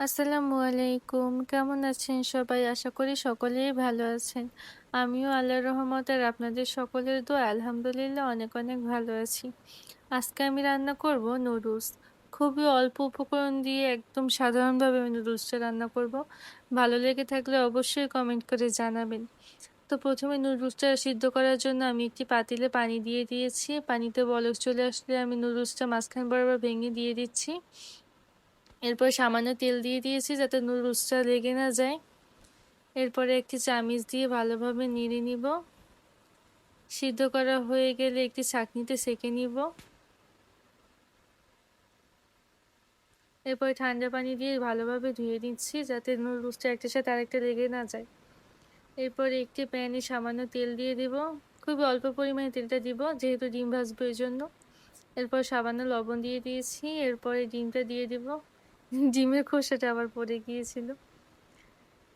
আসসালামু আলাইকুম। কেমন আছেন সবাই? আশা করি সকলেই ভালো আছেন। আমিও আল্লাহর রহমতের আপনাদের সকলের দোয়া আলহামদুলিল্লাহ অনেক অনেক ভালো আছি। আজকে আমি রান্না করব নুডলস। খুবই অল্প উপকরণ দিয়ে একদম সাধারণভাবে আমি নুডলসটা রান্না করব। ভালো লেগে থাকলে অবশ্যই কমেন্ট করে জানাবেন। তো প্রথমে নুডলসটা সিদ্ধ করার জন্য আমি একটি পাতিলে পানি দিয়ে দিয়েছি। পানিতে বলক চলে আসলে আমি নুডলসটা মাঝখান বরাবর ভেঙে দিয়ে দিচ্ছি। এরপর সামান্য তেল দিয়ে দিয়েছি যাতে নুডলসটা লেগে না যায়। এরপরে একটি চামিচ দিয়ে ভালোভাবে নেড়ে নিব। সিদ্ধ করা হয়ে গেলে একটি চাকনিতে সেঁকে নিব। এরপর ঠান্ডা পানি দিয়ে ভালোভাবে ধুয়ে দিচ্ছি যাতে নুডলসটা একটার সাথে আরেকটা লেগে না যায়। এরপর একটি প্যানে সামান্য তেল দিয়ে দেব। খুবই অল্প পরিমাণে তেলটা দিব, যেহেতু ডিম ভাজবো এই জন্য এরপর সামান্য লবণ দিয়ে দিয়েছি। এরপরে ডিমটা দিয়ে দিব। ডিমের খোসাটা আবার পড়ে গিয়েছিল।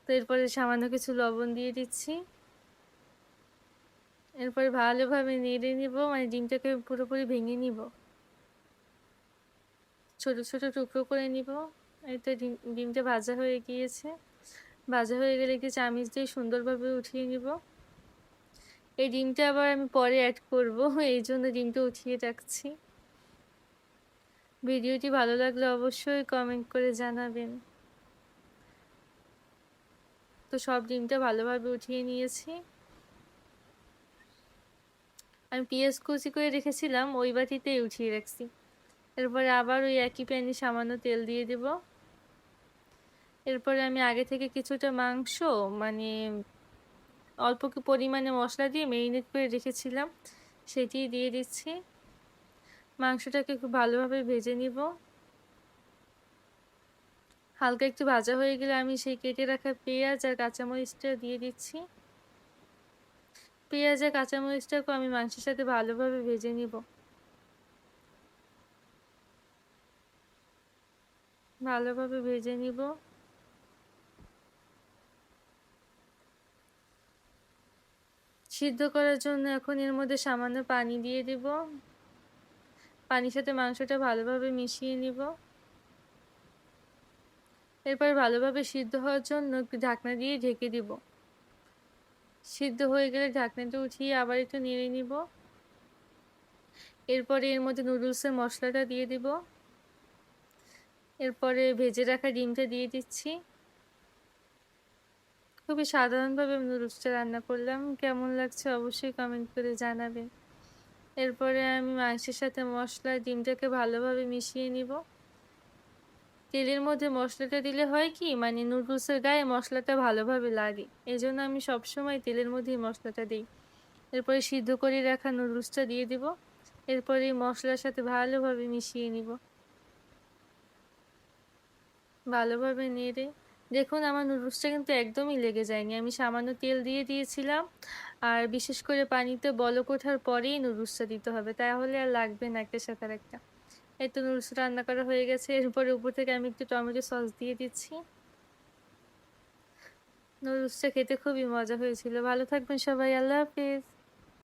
তো এরপরে সামান্য কিছু লবণ দিয়ে দিচ্ছি। এরপরে ভালোভাবে নেড়ে নিব মানে ডিমটাকে পুরোপুরি ভেঙে নিব। ছোট ছোট টুকরো করে নিব। এই তো ডিম, ডিমটা ভাজা হয়ে গিয়েছে। ভাজা হয়ে গেলে একটি চামিচ দিয়ে সুন্দরভাবে উঠিয়ে নিব। এই ডিমটা আবার আমি পরে অ্যাড করব, এই জন্য ডিমটা উঠিয়ে রাখছি। ভিডিওটি ভালো লাগলে অবশ্যই কমেন্ট করে জানাবেন। তো সব ডিমটা ভালোভাবে উঠিয়ে নিয়েছি। আমি পেঁয়াজ কুচি করে রেখেছিলাম, ওই বাটিতেই উঠিয়ে রাখছি। এরপরে আবার ওই একই প্যানে সামান্য তেল দিয়ে দেব। এরপরে আমি আগে থেকে কিছুটা মাংস মানে অল্প পরিমাণে মশলা দিয়ে মেরিনেট করে রেখেছিলাম সেটি দিয়ে দিচ্ছি। মাংসটাকে খুব ভালোভাবে ভেজে নিব। হালকা একটু ভাজা হয়ে গেলে আমি সেই কেটে রাখা পেঁয়াজ আর কাঁচামরিচটা দিয়ে দিচ্ছি। পেঁয়াজ আর কাঁচামরিচটাকে আমি মাংসের সাথে ভালোভাবে ভেজে নিব। ভালোভাবে ভেজে নিব। সিদ্ধ করার জন্য এখন এর মধ্যে সামান্য পানি দিয়ে দিব। পানির সাথে মাংসটা ভালোভাবে মিশিয়ে নিব। এরপর ভালোভাবে সিদ্ধ হওয়ার জন্য একটু ঢাকনা দিয়ে ঢেকে দিব। সিদ্ধ হয়ে গেলে ঢাকনাটা উঠিয়ে আবার একটু নেড়ে নিব। এরপরে এর মধ্যে নুডলসের মশলাটা দিয়ে দিব। এরপরে ভেজে রাখা ডিমটা দিয়ে দিচ্ছি। খুবই সাধারণভাবে নুডলসটা রান্না করলাম। কেমন লাগছে অবশ্যই কমেন্ট করে জানাবেন। এরপরে আমি মাংসের সাথে মশলা, ডিমটাকে ভালোভাবে মিশিয়ে নিব। তেলের মধ্যে মশলাটা দিলে হয় কি মানে নুডলসের গায়ে মশলাটা ভালোভাবে লাগে। এই জন্য আমি সবসময় তেলের মধ্যেই মশলাটা দিই। এরপরে সিদ্ধ করে রাখা নুডলসটা দিয়ে দিব। এরপরে মশলার সাথে ভালোভাবে মিশিয়ে নিব। ভালোভাবে নেড়ে। দেখুন, আমার নুডলসটা কিন্তু একদমই লেগে যায়নি। আমি সামান্য তেল দিয়ে দিয়েছিলাম। আর বিশেষ করে পানিতে বলক ওঠার পরেই নুডলসটা দিতে হবে। তাহলে আর লাগবে না একটা সাথে একটা এই তো নুরুসটা রান্না করা হয়ে গেছে। এরপরে উপর থেকে আমি একটু টমেটো সস দিয়ে দিচ্ছি। নুডলসটা খেতে খুবই মজা হয়েছিল। ভালো থাকবেন সবাই। আল্লাহ হাফিজ।